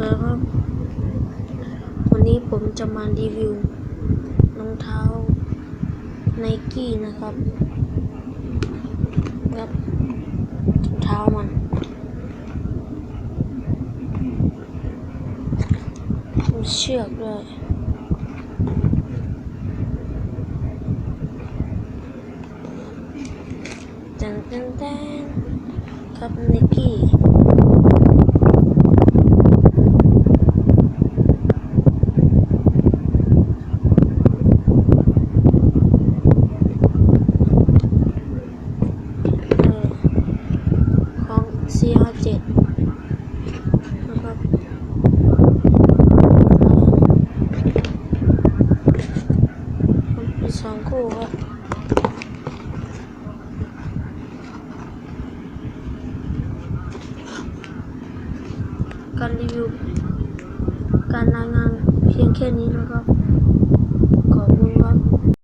ครับ วันนี้ผมจะมารีวิวรองเท้าไนกี้นะครับครับรองเท้ามันมีเชือกด้วยแตนแตนแตนครับไนกี้ เอ่อของ CR7 นะครับอ่อมีสองคู่ครับการรีวิวการรายงานเพียงแค่นี้นะครับ